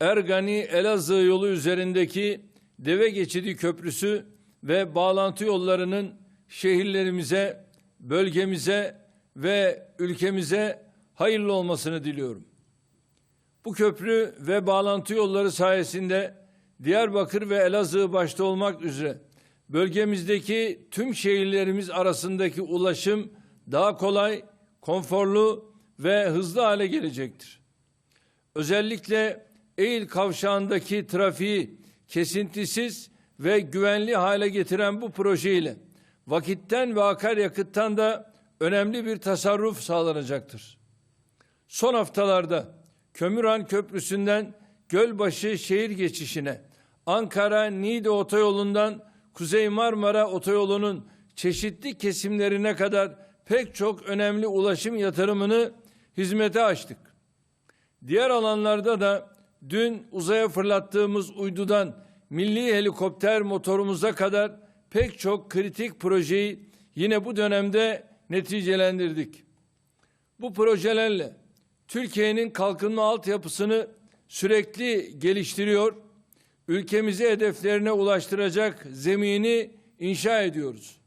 Ergani Elazığ yolu üzerindeki deve geçidi köprüsü ve bağlantı yollarının şehirlerimize, bölgemize ve ülkemize hayırlı olmasını diliyorum. Bu köprü ve bağlantı yolları sayesinde Diyarbakır ve Elazığ başta olmak üzere bölgemizdeki tüm şehirlerimiz arasındaki ulaşım daha kolay, konforlu ve hızlı hale gelecektir. Özellikle Eğil kavşağındaki trafiği kesintisiz ve güvenli hale getiren bu proje ile vakitten ve akaryakıttan da önemli bir tasarruf sağlanacaktır. Son haftalarda Kömürhan Köprüsü'nden Gölbaşı şehir geçişine, Ankara-Niğde otoyolundan Kuzey Marmara otoyolunun çeşitli kesimlerine kadar pek çok önemli ulaşım yatırımını hizmete açtık. Diğer alanlarda da dün uzaya fırlattığımız uydudan milli helikopter motorumuza kadar pek çok kritik projeyi yine bu dönemde neticelendirdik. Bu projelerle Türkiye'nin kalkınma altyapısını sürekli geliştiriyor, ülkemizi hedeflerine ulaştıracak zemini inşa ediyoruz.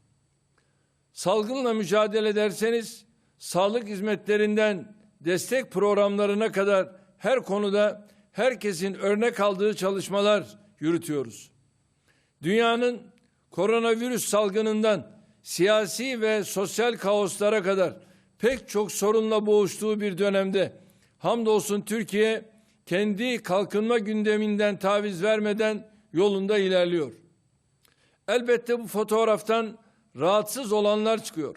Salgınla mücadele ederseniz sağlık hizmetlerinden destek programlarına kadar her konuda herkesin örnek aldığı çalışmalar yürütüyoruz. Dünyanın koronavirüs salgınından siyasi ve sosyal kaoslara kadar pek çok sorunla boğuştuğu bir dönemde hamdolsun Türkiye kendi kalkınma gündeminden taviz vermeden yolunda ilerliyor. Elbette bu fotoğraftan rahatsız olanlar çıkıyor.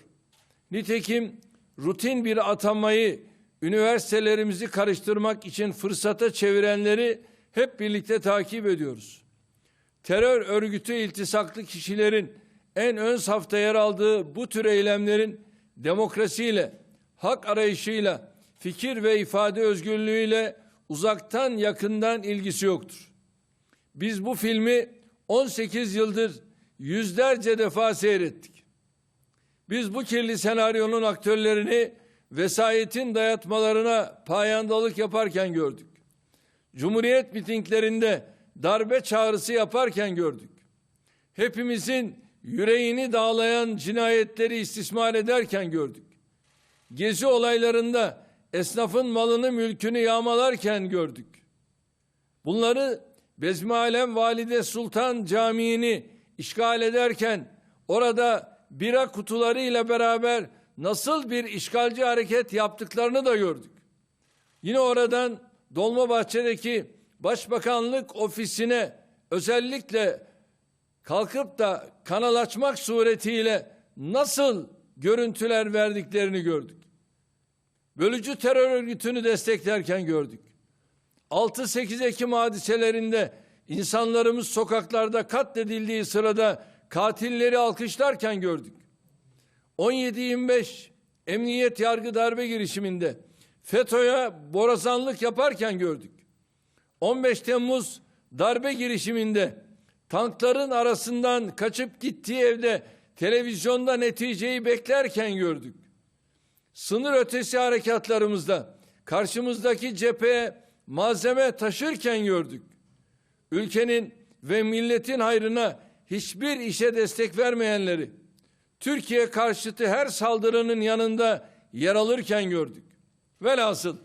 Nitekim rutin bir atanmayı üniversitelerimizi karıştırmak için fırsata çevirenleri hep birlikte takip ediyoruz. Terör örgütü iltisaklı kişilerin en ön safta yer aldığı bu tür eylemlerin demokrasiyle, hak arayışıyla, fikir ve ifade özgürlüğüyle uzaktan yakından ilgisi yoktur. Biz bu filmi 18 yıldır yüzlerce defa seyrettik. Biz bu kirli senaryonun aktörlerini vesayetin dayatmalarına payandalık yaparken gördük. Cumhuriyet mitinglerinde darbe çağrısı yaparken gördük. Hepimizin yüreğini dağlayan cinayetleri istismar ederken gördük. Gezi olaylarında esnafın malını mülkünü yağmalarken gördük. Bunları Bezmi Alem Valide Sultan Camii'ni işgal ederken orada bira kutularıyla beraber nasıl bir işgalci hareket yaptıklarını da gördük. Yine oradan Dolmabahçe'deki Başbakanlık ofisine özellikle kalkıp da kanal açmak suretiyle nasıl görüntüler verdiklerini gördük. Bölücü terör örgütünü desteklerken gördük. 6-8 Ekim hadiselerinde insanlarımız sokaklarda katledildiği sırada katilleri alkışlarken gördük. 17-25 emniyet yargı darbe girişiminde FETÖ'ye borazanlık yaparken gördük. 15 Temmuz darbe girişiminde tankların arasından kaçıp gittiği evde televizyonda neticeyi beklerken gördük. Sınır ötesi harekatlarımızda karşımızdaki cepheye malzeme taşırken gördük. Ülkenin ve milletin hayrına hiçbir işe destek vermeyenleri Türkiye karşıtı her saldırının yanında yer alırken gördük. Velhasıl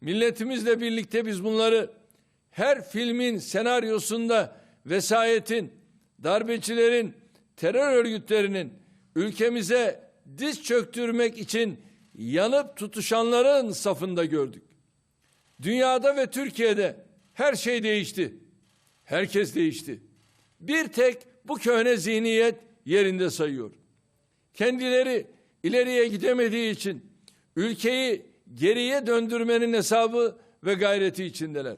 milletimizle birlikte biz bunları her filmin senaryosunda vesayetin, darbecilerin, terör örgütlerinin ülkemize diz çöktürmek için yanıp tutuşanların safında gördük. Dünyada ve Türkiye'de her şey değişti. Herkes değişti. Bir tek bu köhne zihniyet yerinde sayıyor. Kendileri ileriye gidemediği için ülkeyi geriye döndürmenin hesabı ve gayreti içindeler.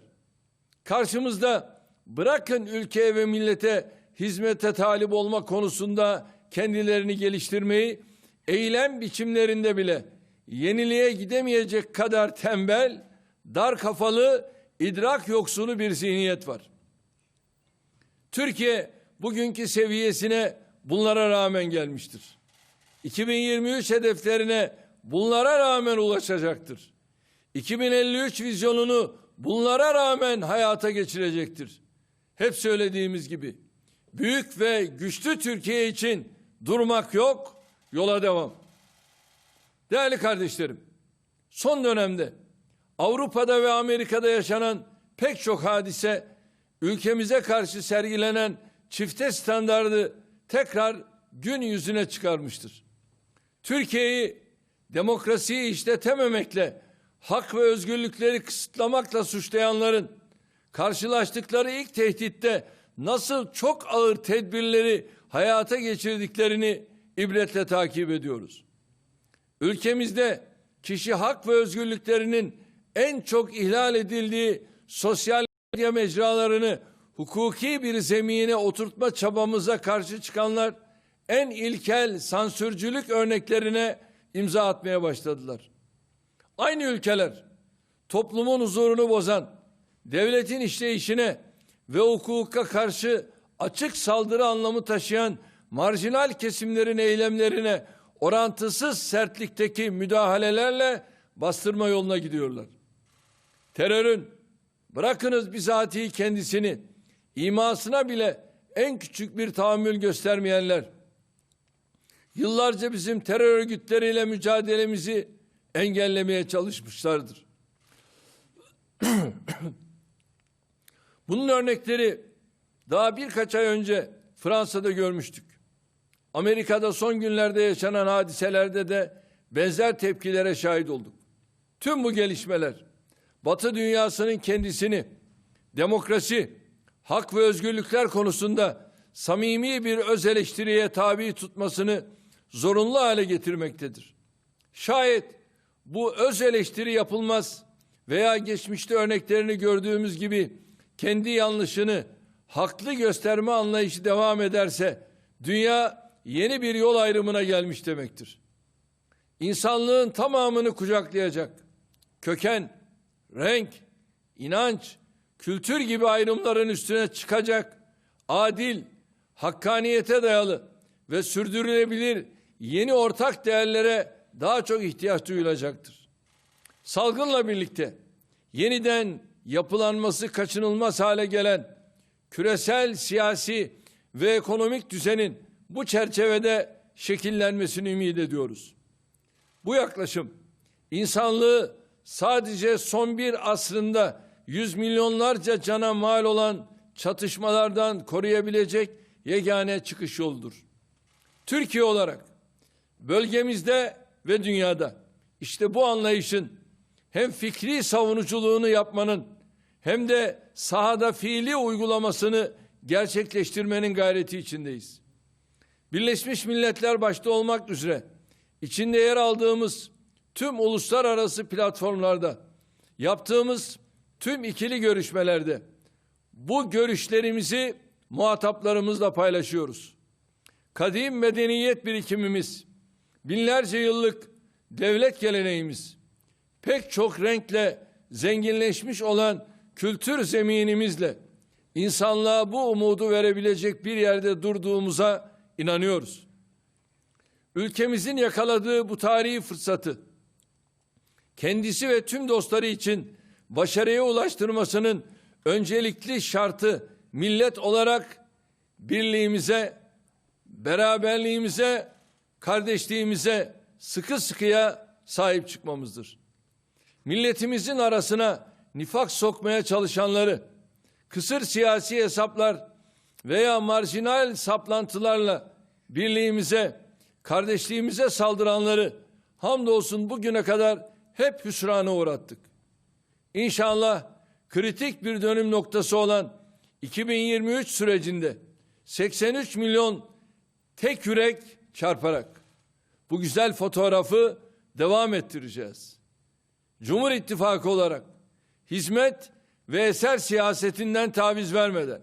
Karşımızda bırakın ülkeye ve millete hizmete talip olma konusunda kendilerini geliştirmeyi, eylem biçimlerinde bile yeniliğe gidemeyecek kadar tembel, dar kafalı, idrak yoksunu bir zihniyet var. Türkiye bugünkü seviyesine bunlara rağmen gelmiştir. 2023 hedeflerine bunlara rağmen ulaşacaktır. 2053 vizyonunu bunlara rağmen hayata geçirecektir. Hep söylediğimiz gibi büyük ve güçlü Türkiye için durmak yok, yola devam. Değerli kardeşlerim, son dönemde Avrupa'da ve Amerika'da yaşanan pek çok hadise ülkemize karşı sergilenen çifte standardı tekrar gün yüzüne çıkarmıştır. Türkiye'yi demokrasiyi işletememekle, hak ve özgürlükleri kısıtlamakla suçlayanların karşılaştıkları ilk tehditte nasıl çok ağır tedbirleri hayata geçirdiklerini ibretle takip ediyoruz. Ülkemizde kişi hak ve özgürlüklerinin en çok ihlal edildiği sosyal medya mecralarını hukuki bir zemine oturtma çabamıza karşı çıkanlar en ilkel sansürcülük örneklerine imza atmaya başladılar. Aynı ülkeler toplumun huzurunu bozan, devletin işleyişine ve hukuka karşı açık saldırı anlamı taşıyan marjinal kesimlerin eylemlerine orantısız sertlikteki müdahalelerle bastırma yoluna gidiyorlar. Terörün bırakınız bizatihi kendisini imasına bile en küçük bir tahammül göstermeyenler yıllarca bizim terör örgütleriyle mücadelemizi engellemeye çalışmışlardır. Bunun örnekleri daha birkaç ay önce Fransa'da görmüştük. Amerika'da son günlerde yaşanan hadiselerde de benzer tepkilere şahit olduk. Tüm bu gelişmeler Batı dünyasının kendisini demokrasi, hak ve özgürlükler konusunda samimi bir öz eleştiriye tabi tutmasını zorunlu hale getirmektedir. Şayet bu öz eleştiri yapılmaz veya geçmişte örneklerini gördüğümüz gibi kendi yanlışını haklı gösterme anlayışı devam ederse dünya yeni bir yol ayrımına gelmiş demektir. İnsanlığın tamamını kucaklayacak köken, renk, inanç, kültür gibi ayrımların üstüne çıkacak adil, hakkaniyete dayalı ve sürdürülebilir yeni ortak değerlere daha çok ihtiyaç duyulacaktır. Salgınla birlikte yeniden yapılanması kaçınılmaz hale gelen küresel siyasi ve ekonomik düzenin bu çerçevede şekillenmesini ümit ediyoruz. Bu yaklaşım insanlığı sadece son bir asrında yüz milyonlarca cana mal olan çatışmalardan koruyabilecek yegane çıkış yoludur. Türkiye olarak bölgemizde ve dünyada işte bu anlayışın hem fikri savunuculuğunu yapmanın hem de sahada fiili uygulamasını gerçekleştirmenin gayreti içindeyiz. Birleşmiş Milletler başta olmak üzere içinde yer aldığımız tüm uluslararası platformlarda yaptığımız tüm ikili görüşmelerde bu görüşlerimizi muhataplarımızla paylaşıyoruz. Kadim medeniyet birikimimiz, binlerce yıllık devlet geleneğimiz, pek çok renkle zenginleşmiş olan kültür zeminimizle insanlığa bu umudu verebilecek bir yerde durduğumuza inanıyoruz. Ülkemizin yakaladığı bu tarihi fırsatı kendisi ve tüm dostları için başarıya ulaştırmasının öncelikli şartı millet olarak birliğimize, beraberliğimize, kardeşliğimize sıkı sıkıya sahip çıkmamızdır. Milletimizin arasına nifak sokmaya çalışanları, kısır siyasi hesaplar veya marjinal saplantılarla birliğimize, kardeşliğimize saldıranları hamdolsun bugüne kadar hep hüsrana uğrattık. İnşallah kritik bir dönüm noktası olan 2023 sürecinde 83 milyon tek yürek çarparak bu güzel fotoğrafı devam ettireceğiz. Cumhur İttifakı olarak hizmet ve eser siyasetinden taviz vermeden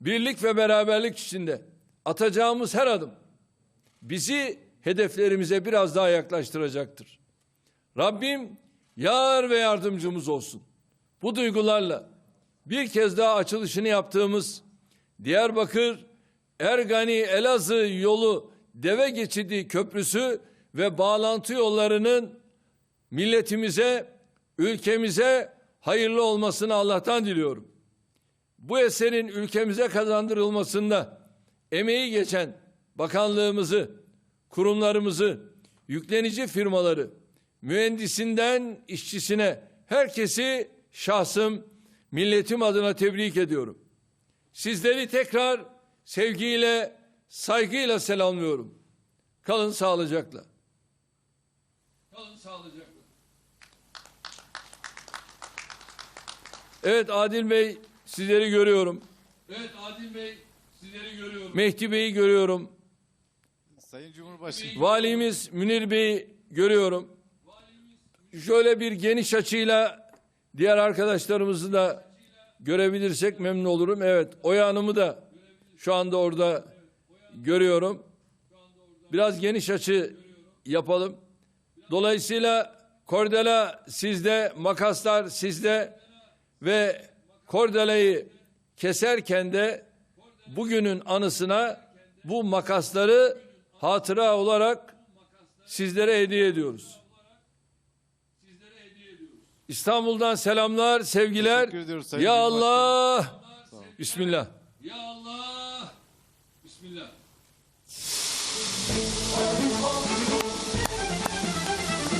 birlik ve beraberlik içinde atacağımız her adım bizi hedeflerimize biraz daha yaklaştıracaktır. Rabbim yar ve yardımcımız olsun. Bu duygularla bir kez daha açılışını yaptığımız Diyarbakır Ergani Elazığ yolu deve geçidi köprüsü ve bağlantı yollarının milletimize, ülkemize, hayırlı olmasını Allah'tan diliyorum. Bu eserin ülkemize kazandırılmasında emeği geçen bakanlığımızı, kurumlarımızı, yüklenici firmaları, mühendisinden işçisine herkesi şahsım, milletim adına tebrik ediyorum. Sizleri tekrar sevgiyle, saygıyla selamlıyorum. Kalın sağlıcakla. Kalın sağlıcakla. Evet Adil Bey sizleri görüyorum. Evet Adil Bey sizleri görüyorum. Mehdi Bey'i görüyorum. Sayın Cumhurbaşkanı. Valimiz Münir Bey'i görüyorum. Şöyle bir geniş açıyla diğer arkadaşlarımızı da görebilirsek memnun olurum. Evet Oya Hanım'ı da şu anda orada görüyorum. Biraz geniş açı yapalım. Dolayısıyla kordela sizde, makaslar sizde ve kordelayı keserken de bugünün anısına bu makasları hatıra olarak sizlere hediye ediyoruz. İstanbul'dan selamlar, sevgiler. Teşekkür ediyoruz Sayın Ya. Allah. Bismillah.